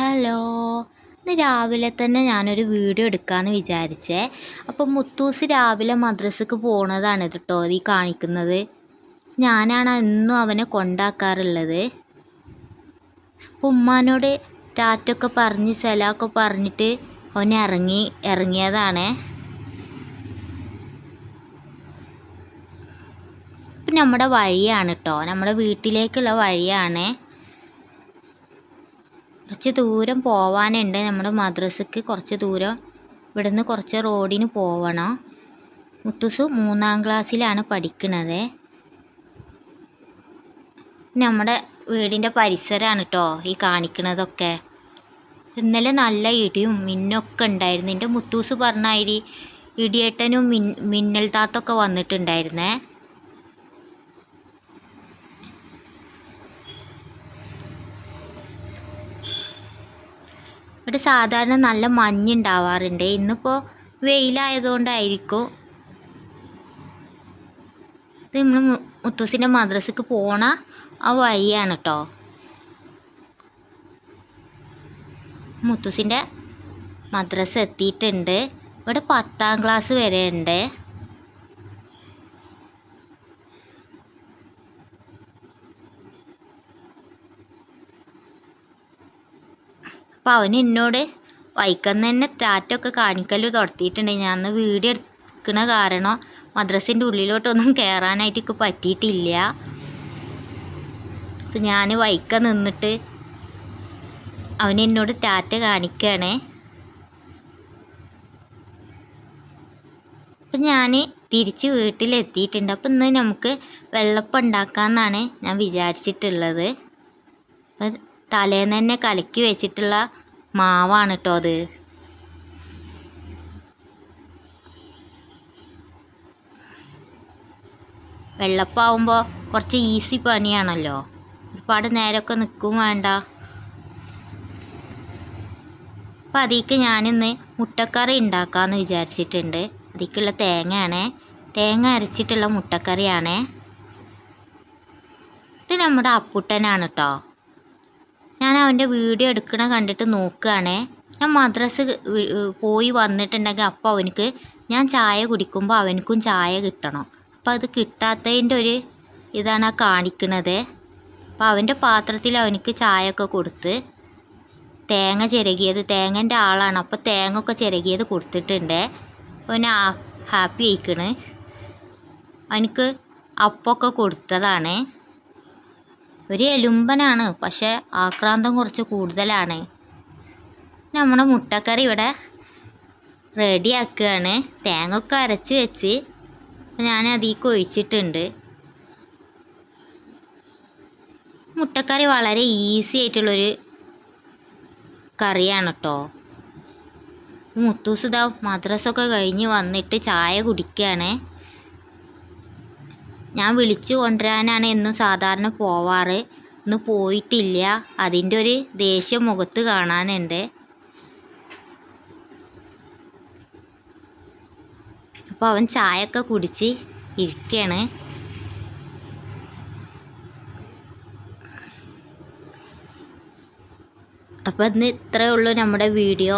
Hello. ഇന്ന് രാവിലെ തന്നെ ഞാനൊരു വീഡിയോ എടുക്കാമെന്ന് വിചാരിച്ചേ. അപ്പം മുത്തൂസ് രാവിലെ മദ്രസക്ക് പോണതാണ് കേട്ടോ ഈ കാണിക്കുന്നത്. ഞാനാണ് എന്നും അവനെ കൊണ്ടാക്കാറുള്ളത്. ഉമ്മാനോട് ടാറ്റൊക്കെ പറഞ്ഞ് സലാമൊക്കെ പറഞ്ഞിട്ട് അവൻ ഇറങ്ങി ഇറങ്ങിയതാണേ. ഇപ്പം നമ്മുടെ വഴിയാണ് കേട്ടോ. നമ്മുടെ വീട്ടിലേക്കുള്ള വഴിയാണേ. കുറച്ച് ദൂരം പോവാനുണ്ട്. നമ്മുടെ മദ്രസക്ക് കുറച്ച് ദൂരം. ഇവിടുന്ന് കുറച്ച് റോഡിന് പോവണം. മുത്തുസു മൂന്നാം ക്ലാസ്സിലാണ് പഠിക്കുന്നത് നമ്മുടെ വീടിന്റെ പരിസരമാണ് കേട്ടോ ഈ കാണിക്കണതൊക്കെ. ഇന്നലെ നല്ല ഇടിയും മിന്നൊക്കെ ഉണ്ടായിരുന്നു. എന്റെ മുത്തൂസ് പറഞ്ഞ ഇടിയേട്ടനും മിന്നൽ താത്തൊക്കെ വന്നിട്ടുണ്ടായിരുന്നേ. ഇവിടെ സാധാരണ നല്ല മഞ്ഞുണ്ടാവാറുണ്ട്. ഇന്നിപ്പോൾ വെയിലായതുകൊണ്ടായിരിക്കും. ഇത് നമ്മൾ മുത്തൂസിന്റെ മദ്രസക്ക് പോണ ആ വഴിയാണ് കേട്ടോ മുത്തൂസിന്റെ മദ്രസ എത്തിയിട്ടുണ്ട്. ഇവിടെ പത്താം ക്ലാസ് വരെ ഉണ്ട്. അപ്പോൾ അവൻ എന്നോട് വൈക്കം തന്നെ ടാറ്റൊക്കെ കാണിക്കൽ തുടത്തിയിട്ടുണ്ട്. ഞാൻ അന്ന് വീഡിയോ എടുക്കണ കാരണം മദ്രസിന്റെ ഉള്ളിലോട്ടൊന്നും കയറാനായിട്ട് എനിക്ക് പറ്റിയിട്ടില്ല. അപ്പം ഞാൻ വൈക്ക നിന്നിട്ട് അവൻ എന്നോട് ടാറ്റ കാണിക്കുകയാണേ അപ്പം ഞാൻ തിരിച്ച് വീട്ടിലെത്തിയിട്ടുണ്ട്. അപ്പം ഇന്ന് നമുക്ക് വെള്ളപ്പം ഉണ്ടാക്കാമെന്നാണ് ഞാൻ വിചാരിച്ചിട്ടുള്ളത്. അപ്പം തലേന്ന് തന്നെ കലക്കി വെച്ചിട്ടുള്ള മാവാണ് കേട്ടോ അത്. വെള്ളപ്പാവുമ്പോൾ കുറച്ച് ഈസി പണിയാണല്ലോ. ഒരുപാട് നേരമൊക്കെ നിൽക്കും വേണ്ട. അപ്പം അതിലേക്ക് ഞാനിന്ന് മുട്ടക്കറി ഉണ്ടാക്കാമെന്ന് വിചാരിച്ചിട്ടുണ്ട്. അതിക്കുള്ള തേങ്ങയാണേ. തേങ്ങ അരച്ചിട്ടുള്ള മുട്ടക്കറിയാണേ. ഇത് നമ്മുടെ അപ്പുട്ടനാണ് കേട്ടോ ഞാൻ അവന്റെ വീഡിയോ എടുക്കണ കണ്ടിട്ട് നോക്കുകയാണേ ഞാൻ മദ്രസ് പോയി വന്നിട്ടുണ്ടെങ്കിൽ അപ്പോൾ അവനക്ക് ഞാൻ ചായ കുടിക്കുമ്പോൾ അവനക്കും ചായ കിട്ടണം. അപ്പോൾ അത് കിട്ടാത്തതിന്റെ ഒരു ഇതാണ് ആ കാണിക്കണത്. അപ്പോൾ അവന്റെ പാത്രത്തിൽ അവനക്ക് ചായ ഒക്കെ കൊടുത്ത് തേങ്ങ ചിരകിയത് തേങ്ങന്റെ ആളാണ്. അപ്പോൾ തേങ്ങ ഒക്കെ ചിരകിയത് കൊടുത്തിട്ടുണ്ട്. അവന് ഹാപ്പി ആയിക്കണ്. അവനക്ക് അപ്പൊക്കെ കൊടുത്തതാണ്. ഒരു എലുമ്പനാണ് പക്ഷേ ആക്രാന്തം കുറച്ച് കൂടുതലാണ്. നമ്മുടെ മുട്ടക്കറി ഇവിടെ റെഡിയാക്കുകയാണ് തേങ്ങ ഒക്കെ അരച്ച് വെച്ച് ഞാൻ അതിലേക്ക് ഒഴിച്ചിട്ടുണ്ട് മുട്ടക്കറി വളരെ ഈസി ആയിട്ടുള്ളൊരു കറിയാണ് കേട്ടോ മുത്തൂസ് ഇതാ മദ്രസൊക്കെ കഴിഞ്ഞ് വന്നിട്ട് ചായ കുടിക്കുകയാണ്. ഞാൻ വിളിച്ചു കൊണ്ടുവരാനാണ് എന്നും സാധാരണ പോവാറ്. ഇന്ന് പോയിട്ടില്ല. അതിന്റെ ഒരു ദേഷ്യം മുഖത്ത് കാണാനുണ്ട്. അപ്പോൾ അവൻ ചായയൊക്കെ കുടിച്ച് ഇരിക്കുകയാണ് അപ്പോൾ ഇന്ന് ഇത്രയേ ഉള്ളൂ നമ്മുടെ വീഡിയോ.